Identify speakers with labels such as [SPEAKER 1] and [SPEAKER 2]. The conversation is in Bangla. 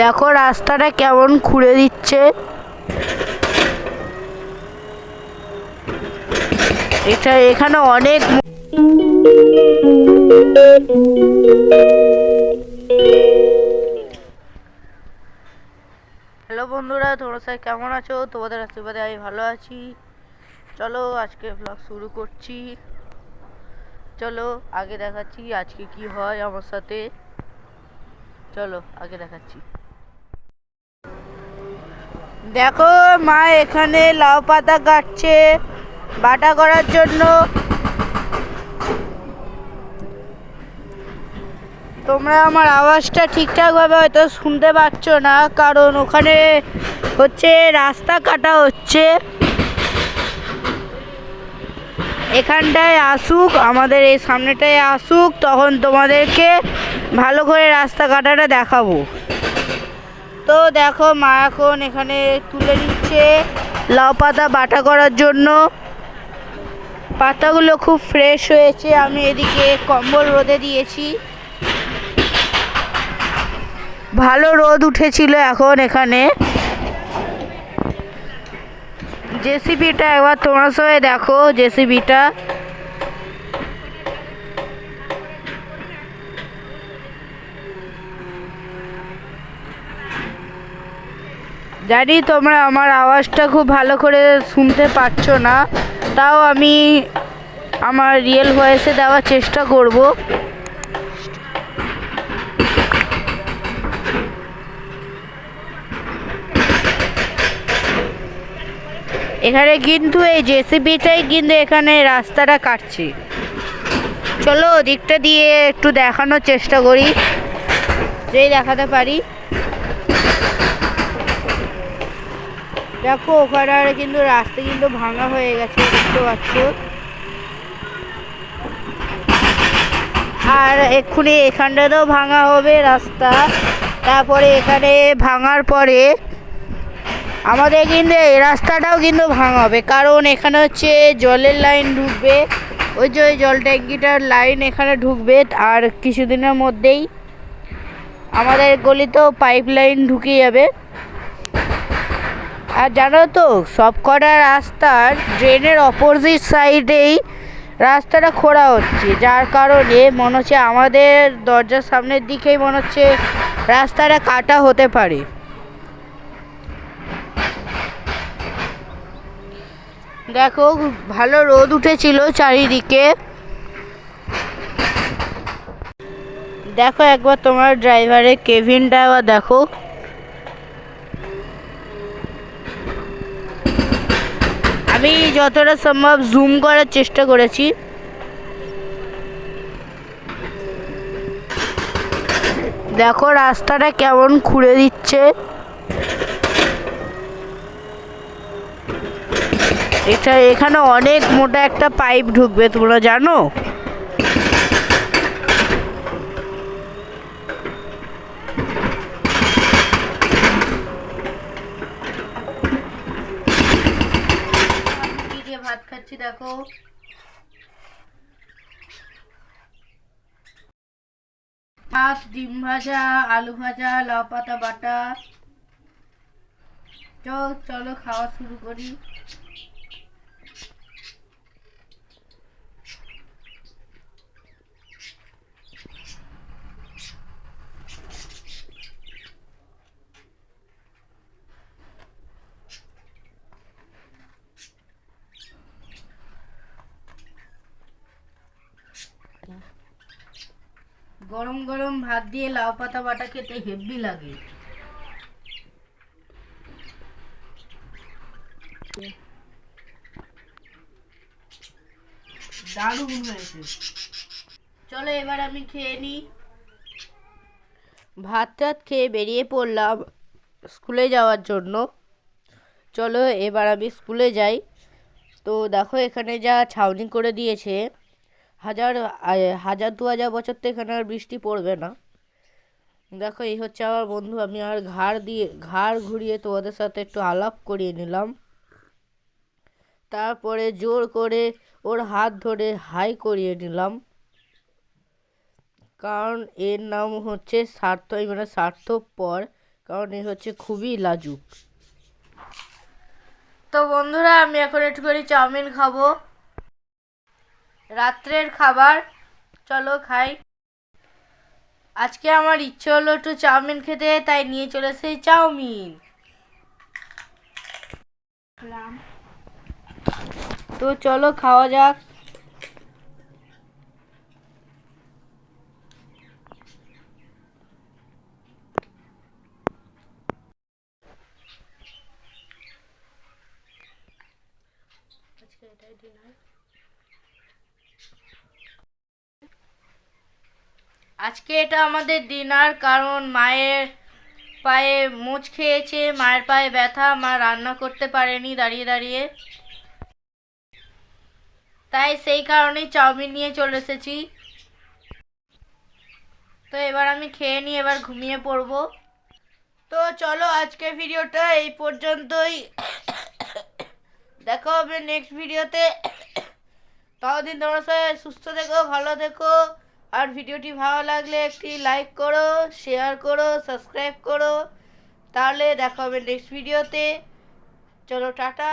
[SPEAKER 1] দেখো রাস্তাটা কেমন খুঁড়ে দিচ্ছে। এটা এখানে অনেক হ্যালো বন্ধুরা, তোমরা সবাই কেমন আছো? তোমাদের আশীর্বাদে আমি ভালো আছি। চলো আজকে ব্লগ শুরু করছি। চলো, আগে দেখাচ্ছি আজকে কি হয় আমার সাথে। চলো, আগে দেখাচ্ছি। দেখো, মা এখানে লাউ পাতা কাটছে, বাটা করার জন্য। তোমরা আমার আওয়াজটা ঠিকঠাকভাবে হয়তো শুনতে পাচ্ছ না, কারণ ওখানে হচ্ছে রাস্তা কাটা হচ্ছে। এখানটায় আসুক, আমাদের এই সামনেটায় আসুক, তখন তোমাদেরকে ভালো করে রাস্তা কাটাটা দেখাবো। তো দেখো মা এখন এখানে তুলে নিচ্ছে লাউ পাতা বাটা করার জন্য। পাতাগুলো খুব ফ্রেশ হয়েছে, আমি এদিকে কম্বল রোদে দিয়েছি। ভালো রোদ উঠেছিল এখন এখানে। জেসিবিটা একবার তোমার সবাই দেখো, জেসিবিটা। জানি তোমরা আমার আওয়াজটা খুব ভালো করে শুনতে পাচ্ছ না, তাও আমি আমার রিয়েল ভয়েসে দেওয়ার চেষ্টা করব। এখানে কিন্তু এই জেসিবিটাই কিন্তু এখানে রাস্তাটা কাটছে। চলো ওদিকটা দিয়ে একটু দেখানোর চেষ্টা করি, যেই দেখাতে পারি। দেখো, ওখানে কিন্তু রাস্তা কিন্তু ভাঙা হয়ে গেছে, দেখতে পাচ্ছ? আর এক্ষুনি এখানটাতেও ভাঙা হবে রাস্তা। তারপরে এখানে ভাঙার পরে আমাদের কিন্তু এই রাস্তাটাও কিন্তু ভাঙা হবে, কারণ এখানে হচ্ছে জলের লাইন ঢুকবে। ওই যে ওই জল ট্যাঙ্কিটার লাইন এখানে ঢুকবে, আর কিছুদিনের মধ্যেই আমাদের গলিতেও পাইপ লাইন ঢুকে যাবে। আর জানো তো সব কটা রাস্তার ড্রেনের অপোজিট সাইডেই রাস্তাটা খোঁড়া হচ্ছে। যার কারণে মনে হচ্ছে আমাদের দরজার সামনের দিকেই মনে হচ্ছে রাস্তাটা কাটা হতে পারে। দেখো, ভালো রোদ উঠেছিল চারিদিকে। দেখো একবার তোমার ড্রাইভারের কেভিনটা আবার দেখো। আমি যতটা সম্ভব জুম করার চেষ্টা করেছি। দেখো রাস্তাটা কেমন খুঁড়ে দিচ্ছে। এটা এখানে অনেক মোটা একটা পাইপ ঢুকবে, তোমরা জানো কি দিয়ে ভাত খাচ্ছি, দেখো। ভাত, ডিম ভাজা, আলু ভাজা, লাউ পাতা বাটা। চল, চলো, খাওয়া শুরু করি। গরম গরম ভাত দিয়ে লাউ পাতা বাটা খেতে হেভি লাগে। দারুণ হয়েছে। চলো এবার আমি খেয়ে নিই। ভাত টাত খেয়ে বেরিয়ে পড়লাম স্কুলে যাওয়ার জন্য। চলো এবার আমি স্কুলে যাই। তো দেখো এখানে যা ছাউনি করে দিয়েছে। হাজার হাজার দু হাজার বছর তো এখানে আর বৃষ্টি পড়বে না। দেখো, এই হচ্ছে আমার বন্ধু, আমি আর ঘাড় দিয়ে, ঘাড় ঘুরিয়ে তোমাদের সাথে একটু আলাপ করিয়ে নিলাম। তারপরে জোর করে ওর হাত ধরে হাই করিয়ে নিলাম। কারণ এর নাম হচ্ছে স্বার্থ মানে স্বার্থপর, কারণ এ হচ্ছে খুবই লাজুক। তো বন্ধুরা, আমি এখন একটু করে চাউমিন খাব। রাত্রের খাবার। চলো খাই। আজকে আমার ইচ্ছে হলো একটু চাউমিন খেতে, তাই নিয়ে চলে এসেছি চাউমিন। তো চলো খাওয়া যাক। আজকে এটা আমাদের ডিনার কারণ মায়ের পায়ে মোচ খেয়েছে, মায়ের পায়ে ব্যথা, মা রান্না করতে পারেনি, দাঁড়িয়ে দাঁড়িয়ে। তাই সেই কারণেই চাউমিন নিয়ে চলে এসেছি। তো এবার আমি খেয়ে নিই এবার ঘুমিয়ে পড়ব। তো চলো আজকে ভিডিওটা এই পর্যন্তই। দেখা হবে নেক্সট ভিডিওতে ততদিন তোমার সাথে সুস্থ থেকো, ভালো থেকো। আর ভিডিওটি ভালো লাগলে একটি লাইক করো, শেয়ার করো, সাবস্ক্রাইব করো। তাহলে দেখা হবে নেক্সট ভিডিওতে চলো, টাটা।